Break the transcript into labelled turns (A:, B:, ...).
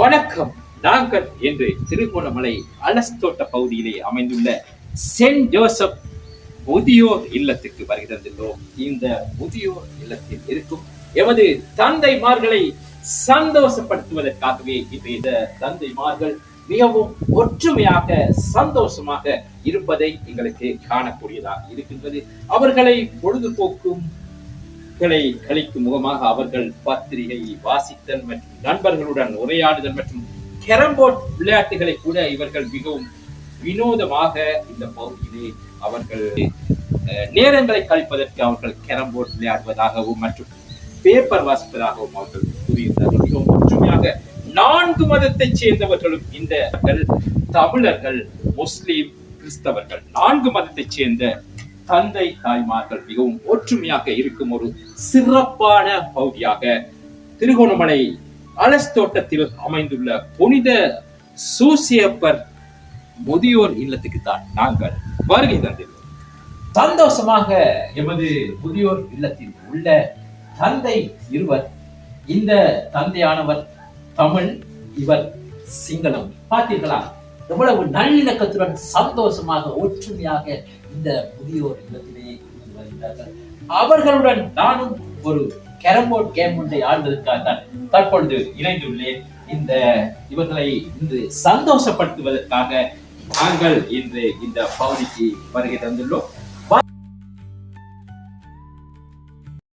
A: வணக்கம். நாங்கள் என்று திருகோணமலை அலஸ்தோட்ட பகுதியிலே அமைந்துள்ள சென்ட் ஜோசப் முதியோர் இல்லத்துக்கு வருகிறோம் இந்த முதியோர் இல்லத்தில் இருக்கும் எமது தந்தைமார்களை சந்தோஷப்படுத்துவதற்காகவே இன்று இந்த தந்தைமார்கள் மிகவும் ஒற்றுமையாக சந்தோஷமாக இருப்பதை எங்களுக்கு காணக்கூடியதாக இருக்கின்றது. அவர்களை பொழுதுபோக்கும் களை கழிக்கும் முகமாக அவர்கள் பத்திரிகை வாசித்தல் மற்றும் நண்பர்களுடன் உரையாடுதல் மற்றும் கேரம்போர்ட் விளையாட்டுகளை கூட இவர்கள் மிகவும் வினோதமாக இந்த பகுதியிலே அவர்கள் நேரங்களை கழிப்பதற்கு அவர்கள் கேரம்போர்ட் விளையாடுவதாகவும் மற்றும் பேப்பர் வாசிப்பதாகவும் அவர்கள் கூறியிருந்தார்கள். மிகவும் ஒற்றுமையாக நான்கு மதத்தைச் சேர்ந்தவர்களும் இந்த தமிழர்கள் முஸ்லீம் கிறிஸ்தவர்கள். நான்கு மதத்தைச் சேர்ந்த தந்தை தாய்மார்கள் மிகவும் ஒற்றுமையாக இருக்கும் ஒரு சிறப்பான பகுதியாக திருகோணமலை அலஸ்தோட்டத்தில் அமைந்துள்ள புனித சூசியப்பர் முதியோர் இல்லத்துக்கு தான் நாங்கள் வருகை தந்துள்ளோம் சந்தோஷமாக எமது முதியோர் இல்லத்தில் உள்ள தந்தை இருவர் இந்த தந்தையானவர் தமிழ் இவர் சிங்களம். பார்த்தீர்களா? எவ்வளவு நல்லிணக்கத்துடன் சந்தோஷமாக ஒற்றுமையாக இந்த முதியோர் இல்லத்திலே இருந்து வருகிறார்கள். அவர்களுடன் நானும் ஒரு கேரம்போர்ட் கேம் ஒன்றை ஆடுவதற்காக தான் தற்பொழுது இணைந்துள்ளேன். இந்த இவர்களை இன்று சந்தோஷப்படுத்துவதற்காக நாங்கள் இன்று இந்த பகுதிக்கு வருகை தந்துள்ளோம்.